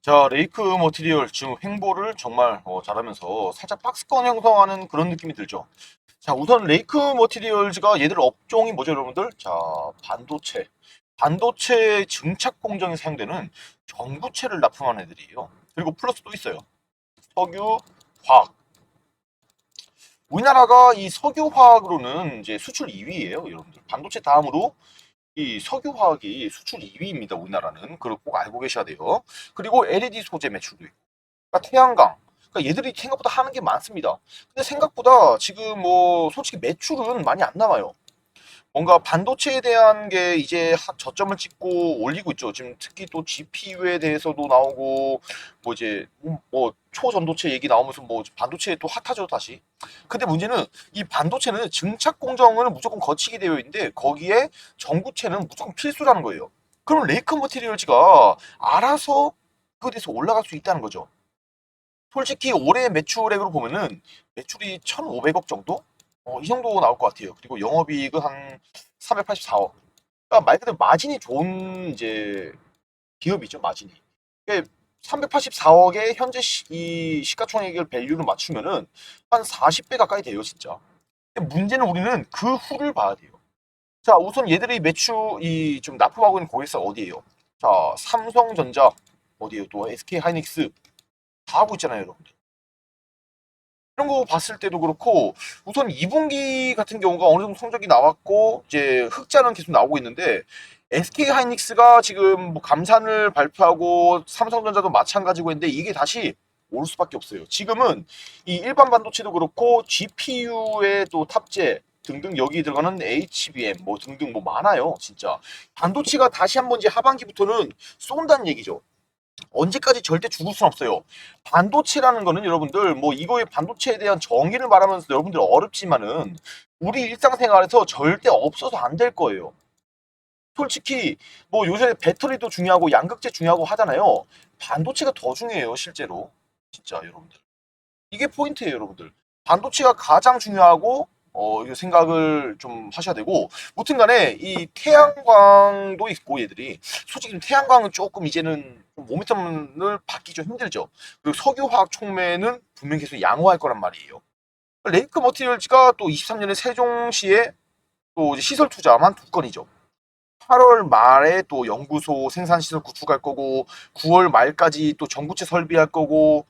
자, 레이크 머티리얼 지금 횡보를 정말 어, 잘하면서 살짝 박스권 형성하는 그런 느낌이 들죠. 자, 우선 레이크 머티리얼즈가 얘들 업종이 뭐죠, 여러분들? 자, 반도체. 반도체 증착 공정에 사용되는 전구체를 납품하는 애들이에요. 그리고 플러스 또 있어요. 석유, 화학. 우리나라가 이 석유 화학으로는 이제 수출 2위예요, 여러분들. 반도체 다음으로 이 석유화학이 수출 2위입니다. 우리나라는. 그걸 꼭 알고 계셔야 돼요. 그리고 LED 소재 매출도 있고. 그러니까 태양광. 그러니까 얘들이 생각보다 하는 게 많습니다. 근데 생각보다 지금 뭐 솔직히 매출은 많이 안 나와요. 뭔가 반도체에 대한 게 이제 하- 저점을 찍고 올리고 있죠. 지금 특히 또 GPU에 대해서도 나오고 뭐 이제 뭐- 뭐 초전도체 얘기 나오면서 뭐 반도체 또 핫하죠 다시. 근데 문제는 이 반도체는 증착 공정을 무조건 거치게 되어 있는데 거기에 전구체는 무조건 필수라는 거예요. 그럼 레이크 머티리얼즈가 알아서 그에 대해서 올라갈 수 있다는 거죠. 솔직히 올해 매출액으로 보면은 매출이 1,500억 정도? 어, 이 정도 나올 것 같아요. 그리고 영업이익은 한 384억. 그러니까 말 그대로 마진이 좋은 이제 기업이죠, 마진이. 384억에 현재 시, 이 시가총액을 밸류를 맞추면은 한 40배 가까이 돼요, 진짜. 문제는 우리는 그 후를 봐야 돼요. 자, 우선 얘들이 매출이 좀 납품하고 있는 고객사 어디예요? 자, 삼성전자 어디예요? 또 SK 하이닉스 다 하고 있잖아요, 여러분들. 이런 거 봤을 때도 그렇고 우선 2분기 같은 경우가 어느 정도 성적이 나왔고 이제 흑자는 계속 나오고 있는데 SK 하이닉스가 지금 뭐 감산을 발표하고 삼성전자도 마찬가지고 했는데 이게 다시 올 수밖에 없어요. 지금은 이 일반 반도체도 그렇고 GPU에 또 탑재 등등 여기 들어가는 HBM 뭐 등등 뭐 많아요 진짜 반도체가 다시 한번 이제 하반기부터는 쏜다는 얘기죠 언제까지 절대 죽을 순 없어요. 반도체라는 거는 여러분들 뭐 이거의 반도체에 대한 정의를 말하면서 여러분들 어렵지만은 우리 일상생활에서 절대 없어서 안 될 거예요. 솔직히 뭐 요새 배터리도 중요하고 양극재 중요하고 하잖아요. 반도체가 더 중요해요 실제로. 진짜 여러분들. 이게 포인트예요 여러분들. 반도체가 가장 중요하고 어, 이거 생각을 좀 하셔야 되고, 무튼 간에 이 태양광도 있고 얘들이. 솔직히 좀 태양광은 조금 이제는 좀 모멘텀을 받기 좀 힘들죠. 그리고 석유화학 촉매는 분명히 계속 양호할 거란 말이에요. 레이크 머티리얼즈가 또 23년에 세종시에 또 시설 투자만 두 건이죠. 8월 말에 또 연구소 생산 시설 구축할 거고 9월 말까지 또 전구체 설비할 거고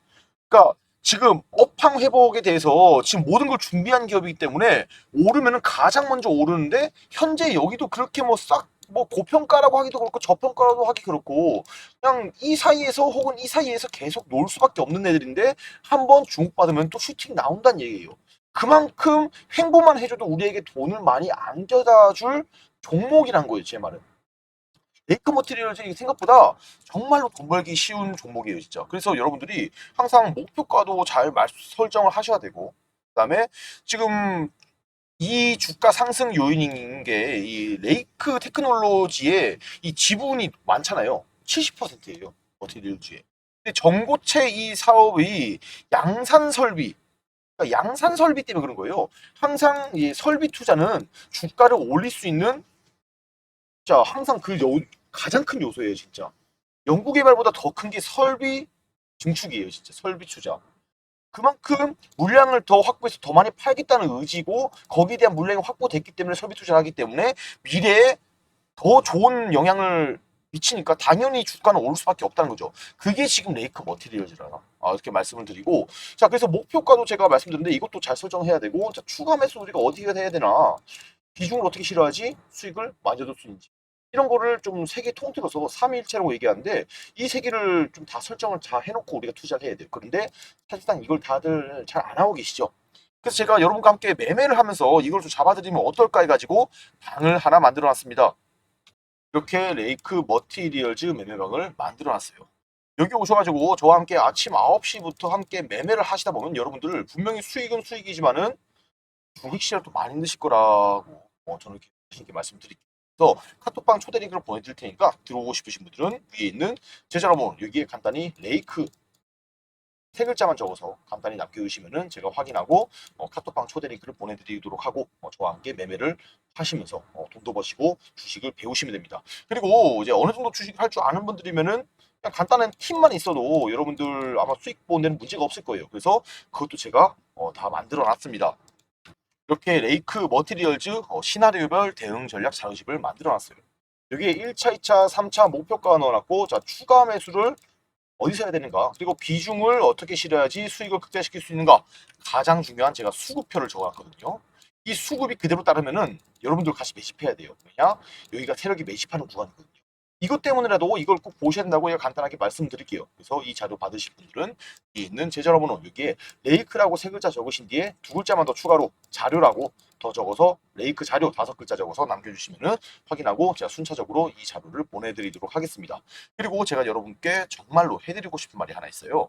그러니까 지금 업황 회복에 대해서 지금 모든 걸 준비한 기업이기 때문에 오르면은 가장 먼저 오르는데 현재 여기도 그렇게 뭐 싹 뭐 고평가라고 하기도 그렇고 저평가라고 하기 그렇고 그냥 이 사이에서 혹은 이 사이에서 계속 놀 수밖에 없는 애들인데 한번 주목받으면 또 슈팅 나온다는 얘기예요. 그만큼 횡보만 해줘도 우리에게 돈을 많이 안겨다 줄 종목이란 거예요, 제 말은. 레이크 머티리얼이 생각보다 정말로 돈 벌기 쉬운 종목이에요, 진짜. 그래서 여러분들이 항상 목표가도 잘 말- 설정을 하셔야 되고, 그 다음에 지금 이 주가 상승 요인인 게 이 레이크 테크놀로지의 이 지분이 많잖아요. 70%예요, 머티리얼즈에. 근데 전고체 이 사업이 양산 설비, 그러니까 양산 설비 때문에 그런 거예요. 항상 이 설비 투자는 주가를 올릴 수 있는 진짜 항상 그 요, 가장 큰 요소예요, 진짜. 연구개발보다 더 큰 게 설비 증축이에요, 진짜. 설비 투자. 그만큼 물량을 더 확보해서 더 많이 팔겠다는 의지고 거기에 대한 물량이 확보됐기 때문에 설비 투자를 하기 때문에 미래에 더 좋은 영향을 미치니까 당연히 주가는 오를 수밖에 없다는 거죠. 그게 지금 레이크 머티리얼즈라 아, 이렇게 말씀을 드리고. 자 그래서 목표가도 제가 말씀드렸는데 이것도 잘 설정해야 되고 자, 추가 매수 우리가 어디에 해야 되나? 비중을 어떻게 실어야지 수익을 얻을 수 있는지 이런 거를 좀 세 개 통틀어서 3일체라고 얘기하는데 이 세 개를 좀 다 설정을 잘 해놓고 우리가 투자를 해야 돼요. 그런데 사실상 이걸 다들 잘 안 하고 계시죠. 그래서 제가 여러분과 함께 매매를 하면서 이걸 좀 잡아드리면 어떨까 해가지고 방을 하나 만들어놨습니다. 이렇게 레이크 머티리얼즈 매매방을 만들어놨어요. 여기 오셔가지고 저와 함께 아침 9시부터 함께 매매를 하시다 보면 여러분들 분명히 수익은 수익이지만은 주식 시장도 많이 힘드실 거라고 어, 저는 이렇게 말씀드릴게요. 그래서 카톡방 초대 링크를 보내드릴 테니까 들어오고 싶으신 분들은 위에 있는 제 전화번호 여기에 간단히 레이크 세 글자만 적어서 간단히 남겨주시면은 제가 확인하고 어, 카톡방 초대 링크를 보내드리도록 하고 어, 저와 함께 매매를 하시면서 어, 돈도 버시고 주식을 배우시면 됩니다. 그리고 이제 어느 정도 주식을 할 줄 아는 분들이면은 그냥 간단한 팁만 있어도 여러분들 아마 수익 보는 문제가 없을 거예요. 그래서 그것도 제가 어, 다 만들어 놨습니다. 이렇게 레이크 머티리얼즈 어, 시나리오별 대응 전략 자료집을 만들어 놨어요. 여기에 1차, 2차, 3차 목표가 넣어놨고 자 추가 매수를 어디서 해야 되는가 그리고 비중을 어떻게 실어야지 수익을 극대화시킬 수 있는가 가장 중요한 제가 수급표를 적어놨거든요. 이 수급이 그대로 따르면은 여러분들 같이 매집해야 돼요. 왜냐 여기가 세력이 매집하는 구간이거든요. 이것 때문이라도 이걸 꼭 보셔야 된다고 간단하게 말씀드릴게요. 그래서 이 자료 받으실 분들은 뒤에 있는 제 전화번호 여기에 레이크라고 세 글자 적으신 뒤에 두 글자만 더 추가로 자료라고 더 적어서 레이크 자료 다섯 글자 적어서 남겨주시면은 확인하고 제가 순차적으로 이 자료를 보내드리도록 하겠습니다. 그리고 제가 여러분께 정말로 해드리고 싶은 말이 하나 있어요.